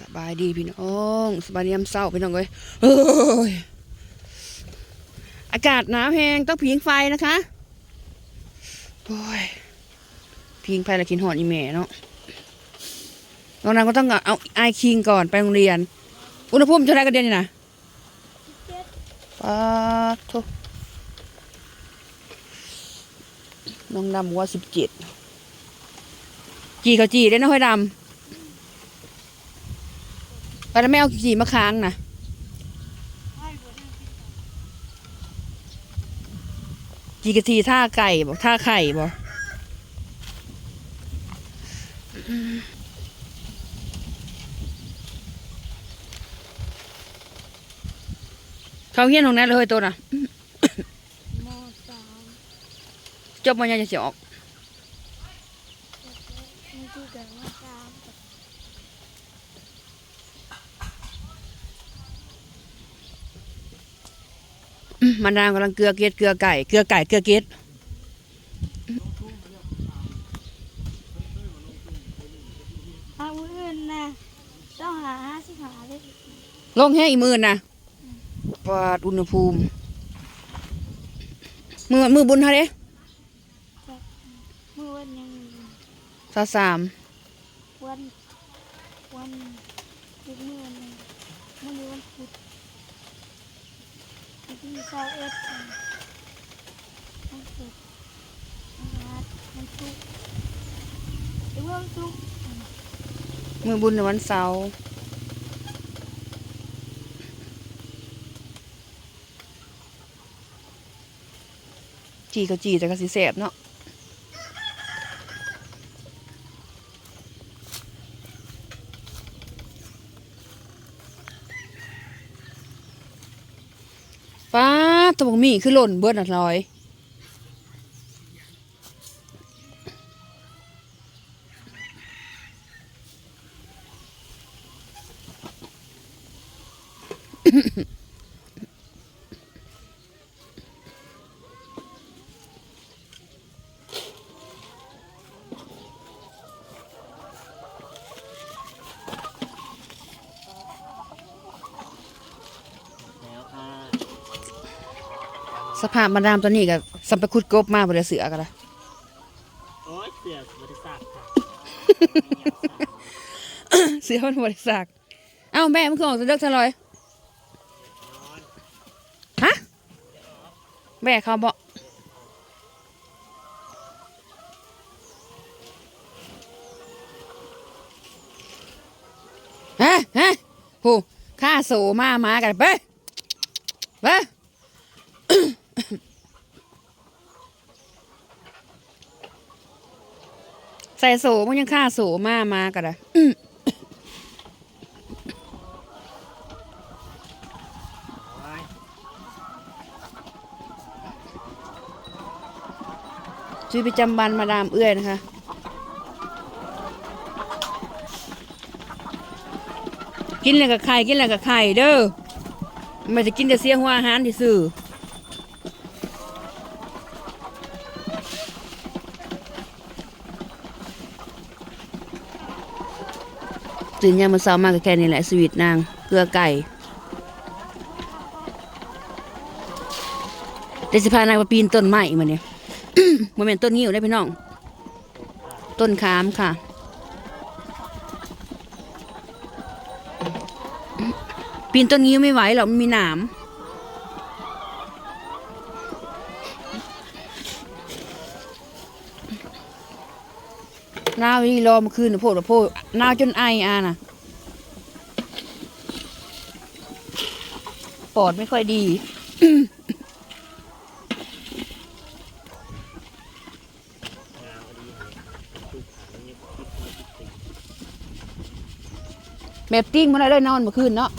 สบายดีพี่น้องสบายดียามเศร้าพี่น้องเอ้ยเอ้ยอากาศหนาวแห้งต้องผิงไฟนะคะโอ้ยผิงไฟแล้วกินหอดอีแม่เนาะน้องนางก็ต้องเอาไอคิงก่อนไปโรงเรียน อุณหภูมิเท่าไรกันเดือนนี่นะป้าดโทน้องดำว่าสิบเจ็ด จีเขาจีได้นะห้อยดำ ตอนนั้นไม่เอาจีมาค้างนะจีกะทีท่าไก่บอกท่าไข่บอกเขาเฮี้ยนของนั้นเลยตัวน่ะจบมันยังจะเสียออก นี่คือกันมสามกับ มันดามกำลังเกลือเกล็ดเกลือไก่เกลือไก่เกลือเกล็ดเอามืออื่นนะต้องหาห้าสิบหาเลยลงแห้งอีกมือนะปาดอุณหภูมิ มือมือบุญเท่าเด้มือวันยังสาสาม วันวันอีกมือวันหนึงมันมีวันพุธอีก ที่เช้าเอ็ดวันศุกร์วันมันทุกร์อีกวันศุกร์มือบุญในวันเสาร์จีก็จีแต่ก็สิแสบเนาะ ฟ้าตะบงมีคือหล่นเบิดน่ะลอย สภาพมาดามตัวนี้ก็สัมไปคุดกบมาบริเสือกันละโอ้ยเสือกบริษัทค่ะเสือมันบริษักเอ้าแม่มันคือออกจะเลิกทะลอยฮะแม่เขาบอกฮะฮะโหข้าโสมามากันไปไป ใส่โสมันยังฆ่าโสมามากันอะชีวิตประจำวันมาดามเอื้อยนะคะกินอะไรกับไข่กินอะไรกับไข่เด้อไม่จะกินแต่เสียหัวอาหารที่ซื้อ ตื่นยามมาเช้ามากแค่นี้แหละสวีทนาง เกลือไก่เดยวสิพานางมาปีนต้นไม้มาเนี่ยโมเมนต้นงิ้วได้พี่น้อง ต้นขามค่ะปีนต้นงิ้วไม่ไหวหรอกมันมีหนาม หนาวนี่รอมาคืนนะโพดนะโพดหนาวจนไออาน่ะ ปอดไม่ค่อยดีแบบติ้งมาได้เลยนอนเมื่อคืนเนาะ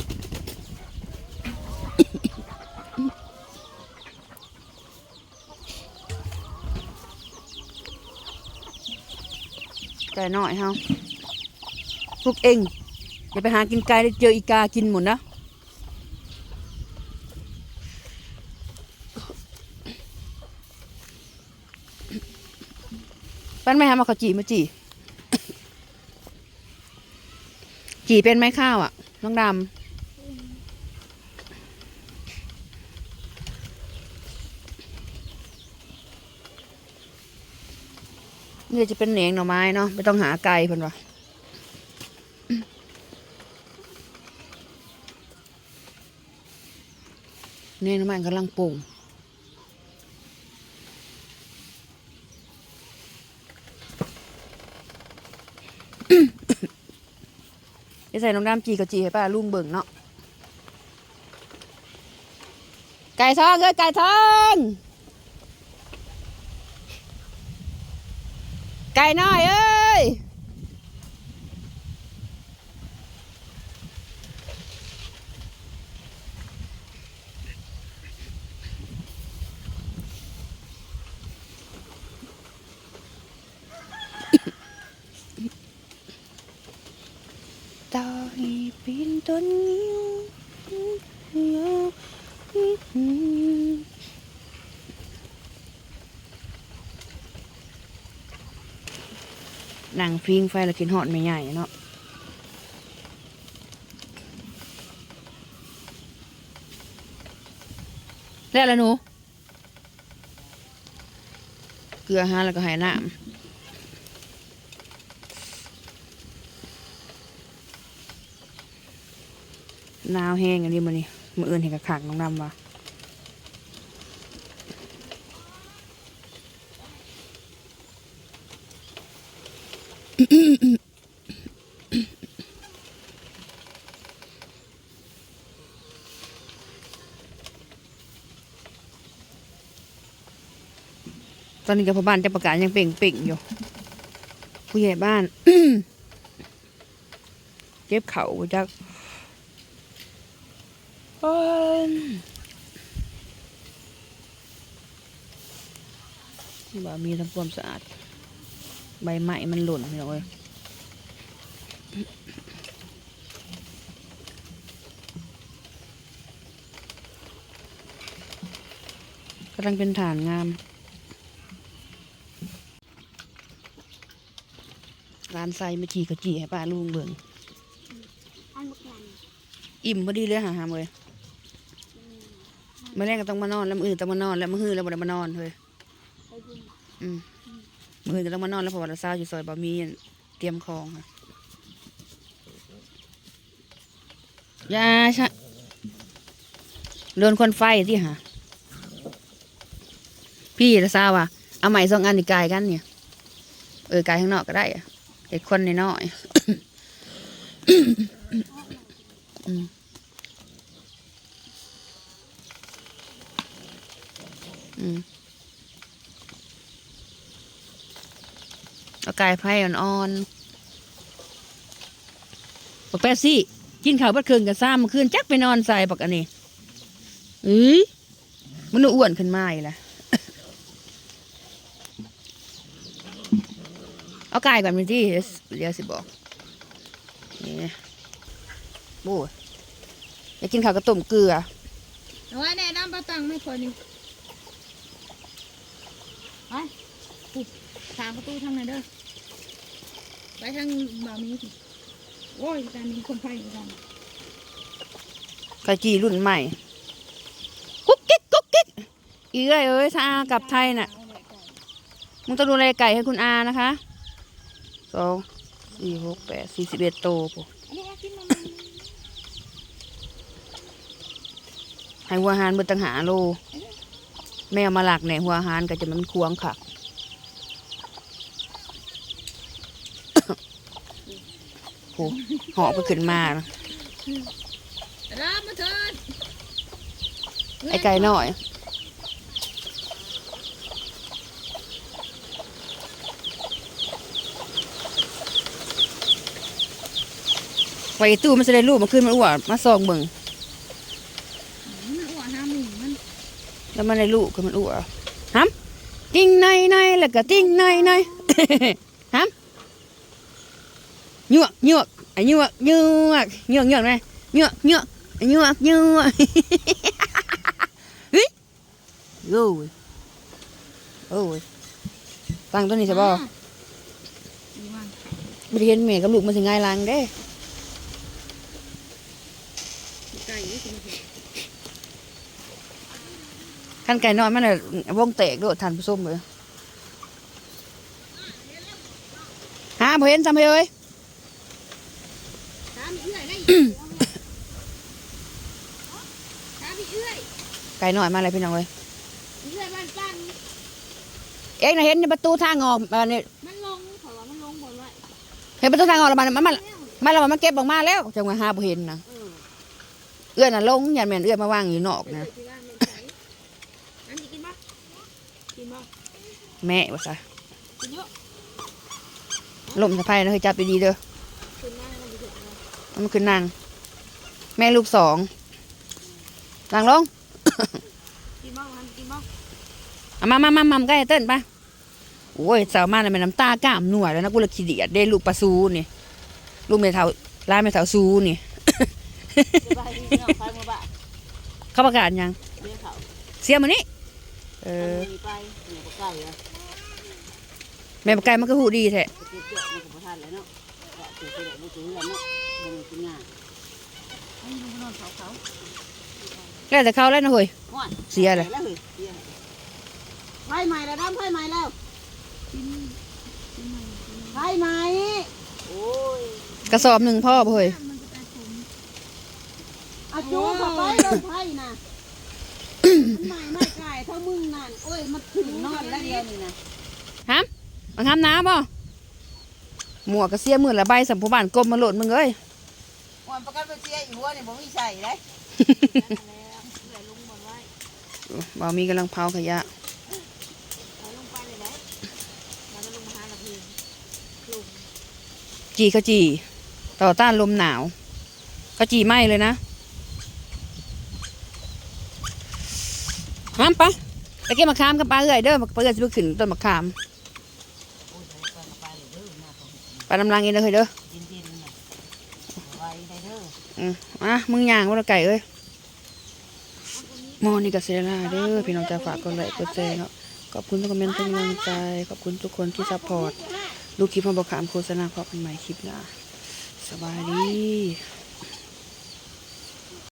ไก่น้อยเฮาพวกเองอย่าไปหากินไก่ได้เจออีกากินหมดนะปั้นไม่ทำมาขาวจีมาจีจีเป็นไหมข้าวอะน้องดำ นี่จะเป็นเหนียงหน่อไม้เนาะไม่ต้องหาไกลเพิ่นวะเนี่ยน้ำมันกำลังปรุงจะใส่น้องดำจีกับจีให้ป้าลุงเบิ่งเนาะไก่ทองเอ้ยไก่ทอง ก่น้อยเอ้ยต่อให้เป็นต้นนิ้วยาวห นังฟิงไฟแล้วกินหอดไม่ใหญ่เนาะแล้วละหนู เกลือฮะแล้วก็หายน้ำนาวแห้งอันนี้มันนี่มืออื่นเห็นกับขังน้องนำว่ะ ตอนนี้กับพ่อบ้านเจะประกาศยังเป่งเป่งอยู่ ผู้ใหญ่บ้านเจ็บเข่าจักบ่มีทำความสะอาด ใบไม้มันหล่นพี่น้องเอ้ยกำลังเป็นฐานงามร้านไซมาจีกะจีให้ป้าลุงเบิ่งอันบุกหลังอิ่มพอดีเลยหาหามเลยมื่อแรกก็ต้องมานอนแล้วมื่ออื่นต้องมานอนแล้วมื่อฮือแล้วบ่ได้มานอนเลยไปยินอืม มื่ออื่นก็ต้องมานอนแล้วพราะว่าเราเศร้าอยู่ซอยบะมีเตรียมของค่ะยาชะเรือนควันไฟที่หาพี่ละซาว่ะเอาใหม่สองอันนี่กายกันเนี่ย เออกายข้างนอกก็ได้อะไอ้คนน้อยอืม อืม เอาไก่ไผ่อ่อนๆบอกแป๊ซี่ กินข้าวบัดคืนกันซ้ำเมื่อคืนจักไปนอนใส่ปักอันนี้เอ้ยมันอ้วนขึ้นมาอีกล้วเอาไก่แบบนี้ที่เดี๋ยวสิบอกนี่โอ้ยอยากกินข้าวกระต้มเกลือเอาไว้แน่น้ำปลาตังไม่คนนี่ไป ปุ๊บถามประตูทางไหนเด้อไปทางบ่ามีสิโอ้ยแต่มีคนไทยเหมือนกันไก่จีรุ่นใหม่ กุ๊กกิ๊กกุ๊กกิ๊กอีเอ้ยเอ้ยถ้าอากลับไทยน่ะ มึงต้องดูแลไก่ให้คุณอานะคะสองสี่หกแปดสี่สิบเอ็ดโตปุ๊ให้หัวหารเบิดตังหาโล แมวมาหลักแหน่หัวหารก็จะมันควงค่ะ โหเหาะไปขึ้นมานะรับมาเถิดไอ้ไก่น้อยไว้ตู้มันจะได้รูปมาขึ้นมันอ้วนมาซองเบิ่งมันอ้วนห้าหมื่นมันแล้วมันได้ลูกก็มันอ้วนฮัมติ้งในในแล้วก็ติ้งในใน ฮัมหยวกหยวกไอ้หยวกหยวกหยวกหยวกไหมหยวกหยวกไอ้หยวกห ได้ตามเอื้อยไก่น้อยมาเลยพี่น้องเลยเอื้อยบ้านจันเอ็งน่ะเห็นในประตูทางออกมาเนี่ยมันลงเขาว่ามันลงบ่ไว้เห็นประตูทางออกแล้วมันมันมันมันแล้วมันเก็บออกมาแล้วจังหวะหาบ่เห็นนะเออเอื้อนน่ะลงยันแม่นเอื้อนมาวางอยู่นอกเอื้อนะยที่บ้านมันใส่อันนี้กินบ่กินบ่แม่ว่าซะกินเยอะลมสะพายนะเฮ้ยจับดีๆเด้อ มันขึ้นนาง แม่ลูกสองนางลงกินบ่มันกินบ่เอามามามามาใกล้เต้นไปโอ้ยสาวมาเนี่ยมันน้ำตากล้ามหน่วยแล้วนะกูเลยขี้เดียดได้ลูกปลาซูนี่ลูกเมทัลลายเมทัลซูนี่สบายดีเนาะไปมาบ้านเขาประกาศยังเลี้ยงเขาเสียมันนี่เออมีไปเหนียวไก่อะแม่ปลาไก่มันก็หูดีแท้ เกี่ยวเกี่ยวมันกับประทานเลยเนาะก็เกี่ยวเกี่ยวมันจะเหือนเนาะมันกินง่ายให้ดูนอนเขาเขาแล้วแต่เขาแล้วนะเฮ้ยห่อนเสียเลยแล้วเฮ้ยเสียไฟใหม่แล้วน้ำไฟใหม่แล้วไฟใหม่โอ้ยกระสอบหนึ่งพ่อบ่เฮ้ยอาจูเข้าไปเลยไฟนะมันใหม่ไม่ไก่เท่ามึงนั่นโอ้ยมันถึงนอนแล้วเดียวนี่นะฮะมาทำน้ำบ่หมวกกระเสียมือละใบสัมภบานกลมมาโหลดมึงเอ้ย วันประกันไปเสียอีกหัวนี่ผมไม่ใส่เลยบ่มีกำลังเผาขยะจีเขาจี ต่อต้านลมหนาวเขาจีไหมเลยนะห้ามปะไปเก็บมะขามกับปลาเอื่อยเด้อปลาเอื่อยจะไปขึ้นต้นมะขามปลาน้ำลังเองเด้อเฮ้ยเด้อ ยินยินน่ะไว้ได้เด้ อะมึงย่างว่าไก่เอ้ยมอนี่กับเซราเด้อพี่น้องจะฝากกดไลค์กดแชร์เนาะขอบคุณทุกคอมเมนต์ทุกกำลังใจ ขอบคุณทุกคนที่ซัพพอร์ต ลูกคลิปมาบอกขามโฆษณาพบกันใหม่คลิปหน้าสบายดี